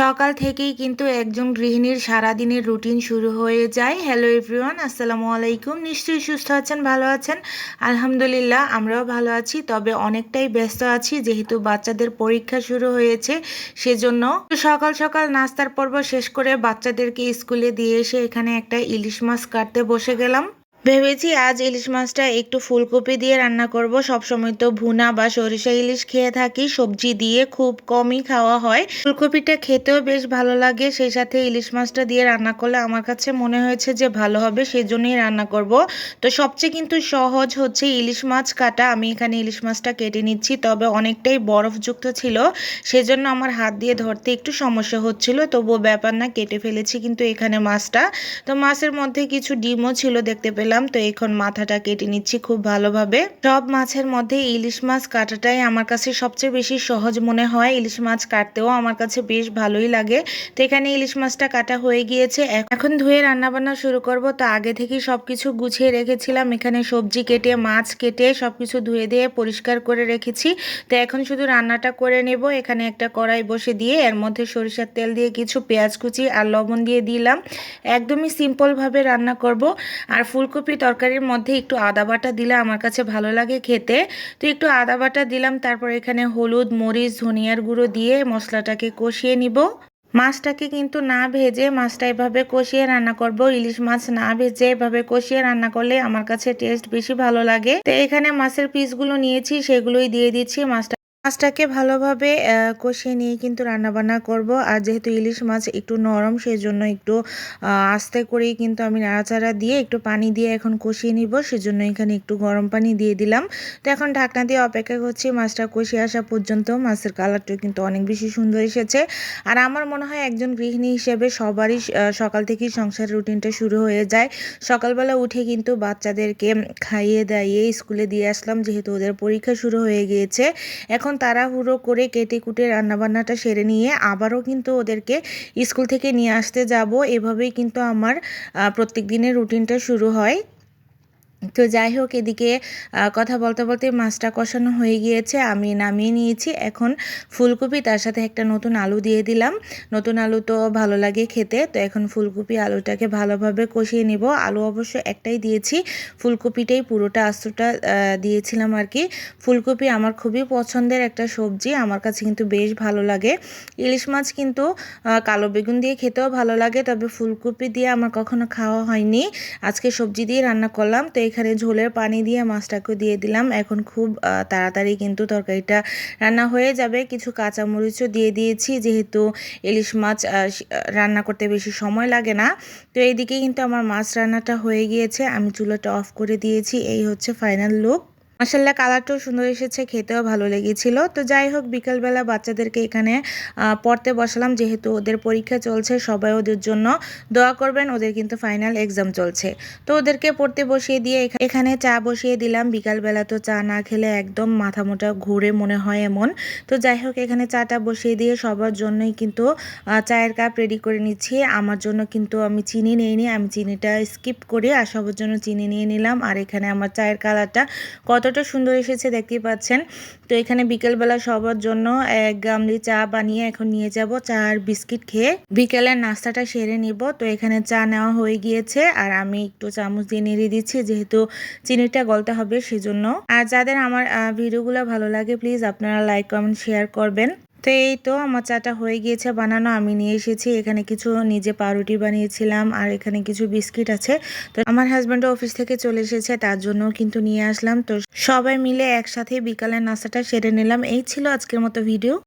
সকাল থেকেই কিন্তু একজন গৃহিণীর সারাদিনের রুটিন শুরু হয়ে যায়। হ্যালো এভরিওয়ান আসসালামু আলাইকুম। নিশ্চয়ই সুস্থ আছেন, ভালো আছেন? আলহামদুলিল্লাহ, আমরাও ভালো আছি, তবে অনেকটাই ব্যস্ত আছি, যেহেতু বাচ্চাদের পরীক্ষা শুরু হয়েছে, সেজন্য। সকাল সকাল নাস্তার পর্ব শেষ করে বাচ্চাদেরকে স্কুলে দিয়ে এসে এখানে একটা ইলিশ মাছ কাটতে বসে গেলাম। ভেবেছি আজ ইলিশ মাছটা একটু ফুলকপি দিয়ে রান্না করব। সবসময় তো ভুনা বা সরিষা ইলিশ খেয়ে থাকি, সবজি দিয়ে খুব কমই খাওয়া হয়। ফুলকপিটা খেতেও বেশ ভালো লাগে, সেই সাথে ইলিশ মাছটা দিয়ে রান্না করলে আমার কাছে মনে হয়েছে যে ভালো হবে সেই জন্যই রান্না করব। তো সবচেয়ে কিন্তু সহজ হচ্ছে ইলিশ মাছ কাটা। আমি এখানে ইলিশ মাছটা কেটে নিচ্ছি, তবে অনেকটাই বরফযুক্ত ছিল, সেজন্য আমার হাত দিয়ে ধরতে একটু সমস্যা হচ্ছিল। তবুও ব্যাপার না, কেটে ফেলেছি কিন্তু এখানে মাছটা। তো মাছের মধ্যে কিছু ডিমও ছিল, দেখতে পেলাম তো এখন মাথাটা কেটে নিচ্ছি খুব ভালোভাবে। সব মাছের মধ্যে ইলিশ মাছ কাটাটাই আমার কাছে সবচেয়ে বেশি সহজ মনে হয়। ইলিশ মাছ কাটতেও আমার কাছে বেশ ভালোই লাগে। তো এখানে ইলিশ মাছটা কাটা হয়ে গিয়েছে। এখন ধুয়ে রান্নাবান্না শুরু করব। তো আগে থেকেই সব কিছু গুছিয়ে রেখেছিলাম। এখানে সবজি কেটে, মাছ কেটে সব কিছু ধুয়ে দিয়ে পরিষ্কার করে রেখেছি। তো এখন শুধু রান্নাটা করে নেব। এখানে একটা কড়াই বসে দিয়ে এর মধ্যে সরিষার তেল দিয়ে কিছু পেঁয়াজ কুচি আর লবণ দিয়ে দিলাম। একদমই সিম্পলভাবে রান্না করব। আর ফুলকপি তরকারির মধ্যে একটু আদা বাটা দিলে আমার কাছে ভালো লাগে খেতে। তো একটু আদা বাটা দিলাম, তারপর এখানে হলুদ, মরিচ, ধনিয়ার গুঁড়ো দিয়ে মশলাটাকে কষিয়ে নিব। মাছটাকে কিন্তু না ভেজে মাছটা এভাবে কষিয়ে রান্না করব। ইলিশ মাছ না ভেজে এভাবে কষিয়ে রান্না করলে আমার কাছে টেস্ট বেশি ভালো লাগে। তো এখানে মাছের পিসগুলো নিয়েছি, সেগুলোই দিয়ে দিচ্ছি। মাছটা মাছটাকে ভালোভাবে কষিয়ে নিয়ে কিন্তু রান্নাবান্না করব। আর যেহেতু ইলিশ মাছ একটু নরম সেই জন্য একটু আস্তে করেই কিন্তু আমি নাড়াচাড়া দিয়ে একটু পানি দিয়ে এখন কষিয়ে নিব। সেজন্য এখানে একটু গরম পানি দিয়ে দিলাম। তো এখন ঢাকনা দিয়ে অপেক্ষা করছি মাছটা কষিয়ে আসা পর্যন্ত। মাছের কালারটাও কিন্তু অনেক বেশি সুন্দর এসেছে। আর আমার মনে হয় একজন গৃহিণী হিসেবে সবারই সকাল থেকেই সংসারের রুটিনটা শুরু হয়ে যায়। সকালবেলা উঠে কিন্তু বাচ্চাদেরকে খাইয়ে দাইয়ে স্কুলে দিয়ে আসলাম। যেহেতু ওদের পরীক্ষা শুরু হয়ে গিয়েছে। এখন এখন তাড়াহুড়ো করে কেটে কুটে রান্নাবান্নাটা সেরে নিয়ে আবারও কিন্তু ওদেরকে স্কুল থেকে নিয়ে আসতে যাব। এভাবেই কিন্তু আমার প্রত্যেক দিনের রুটিনটা শুরু হয়। তো যাই হোক, এদিকে কথা বলতে বলতে মাছটা কষানো হয়ে গিয়েছে। আমি নামিয়ে নিয়েছি। এখন ফুলকপি, তার সাথে একটা নতুন আলু দিয়ে দিলাম। নতুন আলু তো ভালো লাগে খেতে। তো এখন ফুলকপি আলুটাকে ভালোভাবে কষিয়ে নিব। আলু অবশ্য একটাই দিয়েছি। ফুলকপিটাই পুরোটা আস্তটা দিয়েছিলাম আর কি। ফুলকপি আমার খুবই পছন্দের একটা সবজি। আমার কাছে কিন্তু বেশ ভালো লাগে। ইলিশ মাছ কিন্তু কালো বেগুন দিয়ে খেতেও ভালো লাগে। তবে ফুলকপি দিয়ে আমার কখনো খাওয়া হয়নি। আজকে সবজি দিয়ে রান্না করলাম। তো এখানে ঝোলের পানি দিয়ে মাছটাকে দিয়ে দিলাম। এখন খুব তাড়াতাড়ি কিন্তু তরকারিটা রান্না হয়ে যাবে। কিছু কাঁচামরিচও দিয়ে দিয়েছি, যেহেতু ইলিশ মাছ রান্না করতে বেশি সময় লাগে না। তো এইদিকে কিন্তু আমার মাছ রান্নাটা হয়ে গিয়েছে। আমি চুলাটা অফ করে দিয়েছি। এই হচ্ছে ফাইনাল লুক। মাসাল্লাহ কালারটাও সুন্দর এসেছে, খেতেও ভালো লেগেছিল। তো যাই হোক, বিকালবেলা বাচ্চাদেরকে এখানে পড়তে বসালাম। যেহেতু ওদের পরীক্ষা চলছে, সবাই ওদের জন্য দোয়া করবেন, ওদের কিন্তু ফাইনাল এক্সাম চলছে। তো ওদেরকে পড়তে বসিয়ে দিয়ে এখানে চা বসিয়ে দিলাম। বিকালবেলা তো চা না খেলে একদম মাথা মোটা ঘুরে মনে হয় এমন। তো যাই হোক, এখানে চাটা বসিয়ে দিয়ে সবার জন্যই কিন্তু চায়ের কাপ রেডি করে নিচ্ছি। আমার জন্য কিন্তু আমি চিনি নিইনি, আমি চিনিটা স্কিপ করে আর সবার জন্য চিনি নিয়ে নিলাম। আর এখানে আমার চায়ের কালারটা কত কতটা সুন্দর এসেছে, দেখতেই পাচ্ছেন। তো এখানে বিকেলবেলা সবার জন্য এক গামলি চা বানিয়ে এখন নিয়ে যাব চা আর বিস্কিট খেয়ে। বিকেলের নাস্তাটা সেরে নিব। তো এখানে চা নেওয়া হয়ে গিয়েছে আর আমি একটু চামচ দিয়ে নেড়ে দিচ্ছি, যেহেতু চিনিটা গলতে হবে সেজন্য। আর যাদের আমার ভিডিওগুলো ভালো লাগে, প্লিজ আপনারা লাইক, কমেন্ট, শেয়ার করবেন। তো এই তো আমার চাটা হয়ে গিয়েছে, বানানো আমি নিয়ে এসেছি। এখানে কিছু নিজে পাউরুটি বানিয়েছিলাম আর এখানে কিছু বিস্কিট আছে। তো আমার হাজব্যান্ড অফিস থেকে চলে এসেছে, তার জন্য কিন্তু নিয়ে আসলাম। তো সবাই মিলে একসাথে বিকালের নাস্তাটা সেরে নিলাম। এই ছিল আজকের মতো ভিডিও